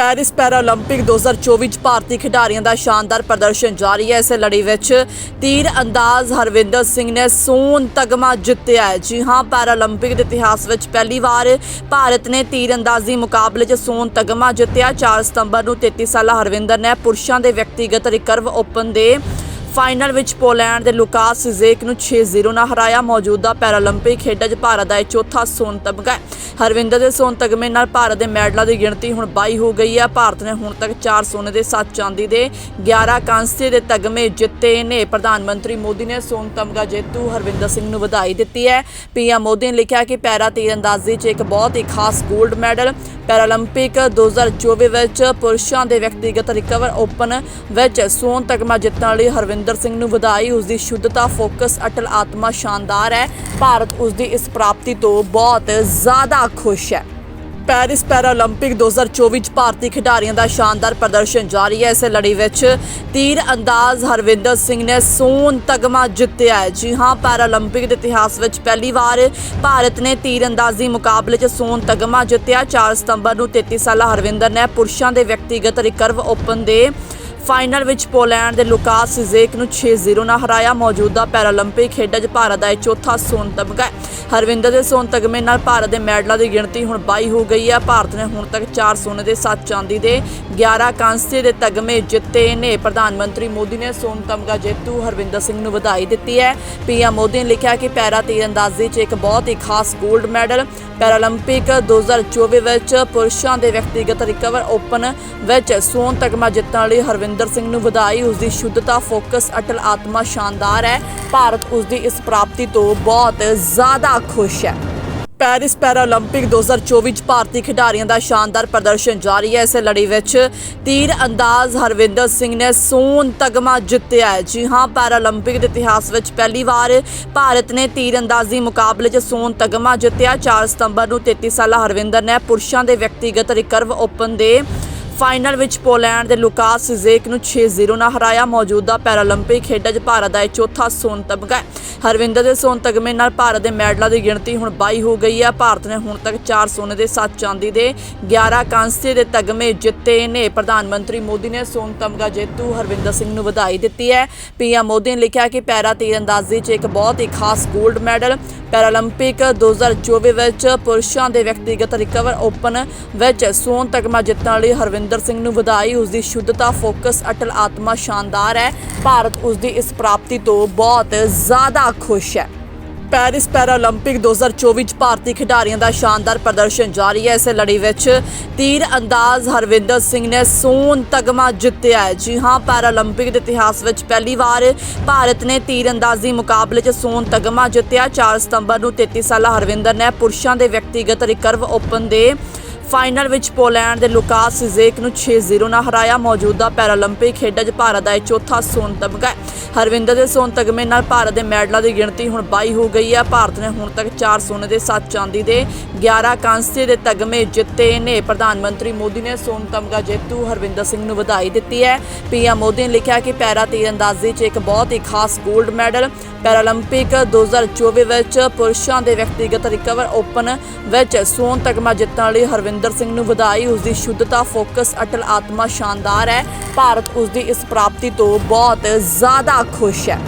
Paris Paralympic 2024 ਚ ਭਾਰਤੀ ਖਿਡਾਰੀਆਂ ਦਾ ਸ਼ਾਨਦਾਰ ਪ੍ਰਦਰਸ਼ਨ ਜਾਰੀ ਹੈ। ਇਸ ਲੜੀ ਵਿੱਚ ਤੀਰ ਅੰਦਾਜ਼ ਹਰਵਿੰਦਰ ਸਿੰਘ ਨੇ ਸੋਨ ਤਗਮਾ ਜਿੱਤਿਆ ਹੈ। ਜੀ ਹਾਂ, ਪੈਰਾਲੰਪਿਕ ਦੇ ਇਤਿਹਾਸ ਵਿੱਚ ਪਹਿਲੀ ਵਾਰ ਭਾਰਤ ਨੇ ਤੀਰ ਅੰਦਾਜ਼ੀ ਮੁਕਾਬਲੇ 'ਚ ਸੋਨ ਤਗਮਾ ਜਿੱਤਿਆ। 4 ਸਤੰਬਰ ਨੂੰ 33 ਸਾਲਾ ਹਰਵਿੰਦਰ ਨੇ ਪੁਰਸ਼ਾਂ ਦੇ ਵਿਅਕਤੀਗਤ ਰਿਕਰਵ ਓਪਨ ਦੇ ਫਾਈਨਲ ਵਿੱਚ ਪੋਲੈਂਡ ਦੇ ਲੁਕਾਸ ਜ਼ੇਕ ਨੂੰ 6-0 ਨਾਲ ਹਰਾਇਆ। ਮੌਜੂਦਾ ਪੈਰਾਲੰਪਿਕ ਖੇਡਾਂ 'ਚ ਭਾਰਤ ਦਾ ਇਹ ਚੌਥਾ ਸੋਨ ਤਮਗਾ ਹੈ। ਹਰਵਿੰਦਰ ਦੇ ਸੋਨ ਤਗਮੇ ਨਾਲ ਭਾਰਤ ਦੇ ਮੈਡਲਾਂ ਦੀ ਗਿਣਤੀ ਹੁਣ 22 ਹੋ ਗਈ ਹੈ। ਭਾਰਤ ਨੇ ਹੁਣ ਤੱਕ 4 ਸੋਨੇ ਦੇ 7 ਚਾਂਦੀ ਦੇ 11 ਕਾਂਸੇ ਦੇ ਤਗਮੇ ਜਿੱਤੇ ਨੇ। ਪ੍ਰਧਾਨ ਮੰਤਰੀ ਮੋਦੀ ਨੇ ਸੋਨ ਤਮਗਾ ਜੇਤੂ ਹਰਵਿੰਦਰ ਸਿੰਘ ਨੂੰ ਵਧਾਈ ਦਿੱਤੀ ਹੈ। ਪੀਐਮ ਮੋਦੀ ਨੇ ਲਿਖਿਆ ਕਿ ਪੈਰਾ ਤੀਰਅੰਦਾਜ਼ੀ 'ਚ ਇੱਕ ਬਹੁਤ ਹੀ ਖਾਸ 골ਡ ਮੈਡਲ ਪੈਰਾਲੰਪਿਕ 2024 ਵਿੱਚ ਪੁਰਸ਼ਾਂ ਦੇ ਵਿਅਕਤੀਗਤ ਰਿਕਵਰ ਓਪਨ ਵਿੱਚ ਸੋਨ ਤਗਮਾ ਜਿੱਤਣ ਲਈ ਹਰਵਿੰਦਰ ਸਿੰਘ ਨੂੰ ਵਧਾਈ। ਉਸ ਦੀ ਸ਼ੁੱਧਤਾ, ਫੋਕਸ, ਅਟਲ ਆਤਮਾ ਸ਼ਾਨਦਾਰ ਹੈ। ਭਾਰਤ ਉਸ ਦੀ ਇਸ ਪ੍ਰਾਪਤੀ ਤੋਂ ਬਹੁਤ ਜ਼ਿਆਦਾ ਖੁਸ਼ ਹੈ। ਪੈਰਿਸ ਪੈਰਾਲੰਪਿਕ 2024 ਚ ਭਾਰਤੀ ਖਿਡਾਰੀਆਂ ਦਾ ਸ਼ਾਨਦਾਰ ਪ੍ਰਦਰਸ਼ਨ ਜਾਰੀ ਹੈ। ਇਸ ਲੜੀ ਵਿੱਚ ਤੀਰ ਅੰਦਾਜ਼ ਹਰਵਿੰਦਰ ਸਿੰਘ ਨੇ ਸੋਨ ਤਗਮਾ ਜਿੱਤਿਆ ਹੈ। ਜੀ ਹਾਂ, ਪੈਰਾਲੰਪਿਕ ਦੇ ਇਤਿਹਾਸ ਵਿੱਚ ਪਹਿਲੀ ਵਾਰ ਭਾਰਤ ਨੇ ਤੀਰ ਅੰਦਾਜ਼ੀ ਮੁਕਾਬਲੇ 'ਚ ਸੋਨ ਤਗਮਾ ਜਿੱਤਿਆ। 4 ਸਤੰਬਰ ਨੂੰ 33 ਸਾਲਾ ਹਰਵਿੰਦਰ ਨੇ ਪੁਰਸ਼ਾਂ ਦੇ ਵਿਅਕਤੀਗਤ ਰਿਕਰਵ ਓਪਨ ਦੇ ਫਾਈਨਲ ਵਿੱਚ ਪੋਲੈਂਡ ਦੇ ਲੁਕਾਸ ਜ਼ੇਕ ਨੂੰ 6-0 ਨਾਲ ਹਰਾਇਆ। ਮੌਜੂਦਾ ਪੈਰਾਲੰਪਿਕ ਖੇਡਾਂ 'ਚ ਭਾਰਤ ਦਾ ਇਹ ਚੌਥਾ ਸੋਨ ਤਮਗਾ ਹੈ। ਹਰਵਿੰਦਰ ਦੇ ਸੋਨ ਤਗਮੇ ਨਾਲ ਭਾਰਤ ਦੇ ਮੈਡਲਾਂ ਦੀ ਗਿਣਤੀ ਹੁਣ 22 ਹੋ ਗਈ ਹੈ। ਭਾਰਤ ਨੇ ਹੁਣ ਤੱਕ 4 ਸੋਨੇ ਦੇ 7 ਚਾਂਦੀ ਦੇ 11 ਕਾਂਸੇ ਦੇ ਤਗਮੇ ਜਿੱਤੇ ਨੇ। ਪ੍ਰਧਾਨ ਮੰਤਰੀ ਮੋਦੀ ਨੇ ਸੋਨ ਤਮਗਾ ਜੇਤੂ ਹਰਵਿੰਦਰ ਸਿੰਘ ਨੂੰ ਵਧਾਈ ਦਿੱਤੀ ਹੈ। ਪੀਐਮ ਮੋਦੀ ਨੇ ਲਿਖਿਆ ਕਿ ਪੈਰਾ ਤੀਰਅੰਦਾਜ਼ੀ 'ਚ ਇੱਕ ਬਹੁਤ ਹੀ ਖਾਸ 골ਡ ਮੈਡਲ। ਪੈਰਾਲੰਪਿਕ 2024 ਵਿੱਚ ਪੁਰਸ਼ਾਂ ਦੇ ਵਿਅਕਤੀਗਤ ਰਿਕਵਰ ਓਪਨ ਵਿੱਚ ਸੋਨ ਤਗਮਾ ਜਿੱਤਣ ਲਈ ਹਰਵਿੰਦਰ ਸਿੰਘ ਨੂੰ ਵਧਾਈ। ਉਸ ਦੀ ਸ਼ੁੱਧਤਾ, ਫੋਕਸ, ਅਟਲ ਆਤਮਾ ਸ਼ਾਨਦਾਰ ਹੈ। ਭਾਰਤ ਉਸ ਦੀ ਇਸ ਪ੍ਰਾਪਤੀ ਤੋਂ ਬਹੁਤ ਜ਼ਿਆਦਾ ਖੁਸ਼ ਹੈ। ਪੈਰਿਸ ਪੈਰਾਲੰਪਿਕ 2024 ਚ ਭਾਰਤੀ ਖਿਡਾਰੀਆਂ ਦਾ ਸ਼ਾਨਦਾਰ ਪ੍ਰਦਰਸ਼ਨ ਜਾਰੀ ਹੈ। ਇਸ ਲੜੀ ਵਿੱਚ ਤੀਰ ਅੰਦਾਜ਼ ਹਰਵਿੰਦਰ ਸਿੰਘ ਨੇ ਸੋਨ ਤਗਮਾ ਜਿੱਤਿਆ ਹੈ। ਜੀ ਹਾਂ, ਪੈਰਾਲੰਪਿਕ ਦੇ ਇਤਿਹਾਸ ਵਿੱਚ ਪਹਿਲੀ ਵਾਰ ਭਾਰਤ ਨੇ ਤੀਰ ਅੰਦਾਜ਼ੀ ਮੁਕਾਬਲੇ 'ਚ ਸੋਨ ਤਗਮਾ ਜਿੱਤਿਆ। 4 ਸਤੰਬਰ ਨੂੰ 33 ਸਾਲਾ ਹਰਵਿੰਦਰ ਨੇ ਪੁਰਸ਼ਾਂ ਦੇ ਵਿਅਕਤੀਗਤ ਰਿਕਰਵ ਓਪਨ ਦੇ ਫਾਈਨਲ ਵਿੱਚ ਪੋਲੈਂਡ ਦੇ ਲੁਕਾਸ ਜ਼ੇਕ ਨੂੰ 6-0 ਨਾਲ ਹਰਾਇਆ। ਮੌਜੂਦਾ ਪੈਰਾਲੰਪਿਕ ਖੇਡਾਂ 'ਚ ਭਾਰਤ ਦਾ ਇਹ ਚੌਥਾ ਸੋਨ ਤਮਗਾ ਹੈ। ਹਰਵਿੰਦਰ ਦੇ ਸੋਨ ਤਗਮੇ ਨਾਲ ਭਾਰਤ ਦੇ ਮੈਡਲਾਂ ਦੀ ਗਿਣਤੀ ਹੁਣ 22 ਹੋ ਗਈ ਹੈ। ਭਾਰਤ ਨੇ ਹੁਣ ਤੱਕ 4 ਸੋਨੇ ਦੇ 7 ਚਾਂਦੀ ਦੇ 11 ਕਾਂਸੇ ਦੇ ਤਗਮੇ ਜਿੱਤੇ ਨੇ। ਪ੍ਰਧਾਨ ਮੰਤਰੀ ਮੋਦੀ ਨੇ ਸੋਨ ਤਮਗਾ ਜੇਤੂ ਹਰਵਿੰਦਰ ਸਿੰਘ ਨੂੰ ਵਧਾਈ ਦਿੱਤੀ ਹੈ। ਪੀਐਮ ਮੋਦੀ ਨੇ ਲਿਖਿਆ ਕਿ ਪੈਰਾ ਤੀਰਅੰਦਾਜ਼ੀ 'ਚ ਇੱਕ ਬਹੁਤ ਹੀ ਖਾਸ 골ਡ ਮੈਡਲ। ਪੈਰਾਲੰਪਿਕ 2024 ਵਿੱਚ ਪੁਰਸ਼ਾਂ ਦੇ ਵਿਅਕਤੀਗਤ ਰਿਕਵਰ ਓਪਨ ਵਿੱਚ ਸੋਨ ਤਗਮਾ ਜਿੱਤਣ ਲਈ ਹਰਵਿੰਦਰ ਸਿੰਘ ਨੂੰ ਵਧਾਈ। ਉਸ ਦੀ ਸ਼ੁੱਧਤਾ, ਫੋਕਸ, ਅਟਲ ਆਤਮਾ ਸ਼ਾਨਦਾਰ ਹੈ। ਭਾਰਤ ਉਸ ਦੀ ਇਸ ਪ੍ਰਾਪਤੀ ਤੋਂ ਬਹੁਤ ਜ਼ਿਆਦਾ ਖੁਸ਼ ਹੈ। ਪੈਰਿਸ ਪੈਰਾਲੰਪਿਕ 2024 ਚ ਭਾਰਤੀ ਖਿਡਾਰੀਆਂ ਦਾ ਸ਼ਾਨਦਾਰ ਪ੍ਰਦਰਸ਼ਨ ਜਾਰੀ ਹੈ। ਇਸ ਲੜੀ ਵਿੱਚ ਤੀਰ ਅੰਦਾਜ਼ ਹਰਵਿੰਦਰ ਸਿੰਘ ਨੇ ਸੋਨ ਤਗਮਾ ਜਿੱਤਿਆ ਹੈ। ਜੀ ਹਾਂ, ਪੈਰਾਲੰਪਿਕ ਦੇ ਇਤਿਹਾਸ ਵਿੱਚ ਪਹਿਲੀ ਵਾਰ ਭਾਰਤ ਨੇ ਤੀਰ ਅੰਦਾਜ਼ੀ ਮੁਕਾਬਲੇ 'ਚ ਸੋਨ ਤਗਮਾ ਜਿੱਤਿਆ। 4 ਸਤੰਬਰ ਨੂੰ 33 ਸਾਲਾ ਹਰਵਿੰਦਰ ਨੇ ਪੁਰਸ਼ਾਂ ਦੇ ਵਿਅਕਤੀਗਤ ਰਿਕਰਵ ਓਪਨ ਦੇ ਫਾਈਨਲ ਵਿੱਚ ਪੋਲੈਂਡ ਦੇ ਲੁਕਾਸ ਜ਼ੇਕ ਨੂੰ 6-0 ਨਾਲ ਹਰਾਇਆ। ਮੌਜੂਦਾ ਪੈਰਾਲੰਪਿਕ ਖੇਡਾਂ 'ਚ ਭਾਰਤ ਦਾ ਇਹ ਚੌਥਾ ਸੋਨ ਤਮਗਾ ਹੈ। ਹਰਵਿੰਦਰ ਦੇ ਸੋਨ ਤਗਮੇ ਨਾਲ ਭਾਰਤ ਦੇ ਮੈਡਲਾਂ ਦੀ ਗਿਣਤੀ ਹੁਣ 22 ਹੋ ਗਈ ਹੈ। ਭਾਰਤ ਨੇ ਹੁਣ ਤੱਕ 4 ਸੋਨੇ ਦੇ 7 ਚਾਂਦੀ ਦੇ 11 ਕਾਂਸੇ ਦੇ ਤਗਮੇ ਜਿੱਤੇ ਨੇ। ਪ੍ਰਧਾਨ ਮੰਤਰੀ ਮੋਦੀ ਨੇ ਸੋਨ ਤਮਗਾ ਜੇਤੂ ਹਰਵਿੰਦਰ ਸਿੰਘ ਨੂੰ ਵਧਾਈ ਦਿੱਤੀ ਹੈ। ਪੀਐਮ ਮੋਦੀ ਨੇ ਲਿਖਿਆ ਕਿ ਪੈਰਾ ਤੀਰਅੰਦਾਜ਼ੀ 'ਚ ਇੱਕ ਬਹੁਤ ਹੀ ਖਾਸ 골ਡ ਮੈਡਲ ਪੈਰਾਲੰਪਿਕ 2024 ਵਿੱਚ ਪੁਰਸ਼ਾਂ ਦੇ ਵਿਅਕਤੀਗਤ ਰਿਕਵਰ ਓਪਨ ਵਿੱਚ ਸੋਨ ਤਗਮਾ ਜਿੱਤਣ ਲਈ ਹਰਵਿੰਦਰ ਸਿੰਘ ਨੂੰ ਵਧਾਈ। ਉਸ ਦੀ ਸ਼ੁੱਧਤਾ ਫੋਕਸ ਅਟਲ ਆਤਮਾ ਸ਼ਾਨਦਾਰ ਹੈ। ਭਾਰਤ ਉਸ ਦੀ ਇਸ ਪ੍ਰਾਪਤੀ ਤੋਂ ਬਹੁਤ ਜ਼ਿਆਦਾ ਖੁਸ਼ ਹੈ।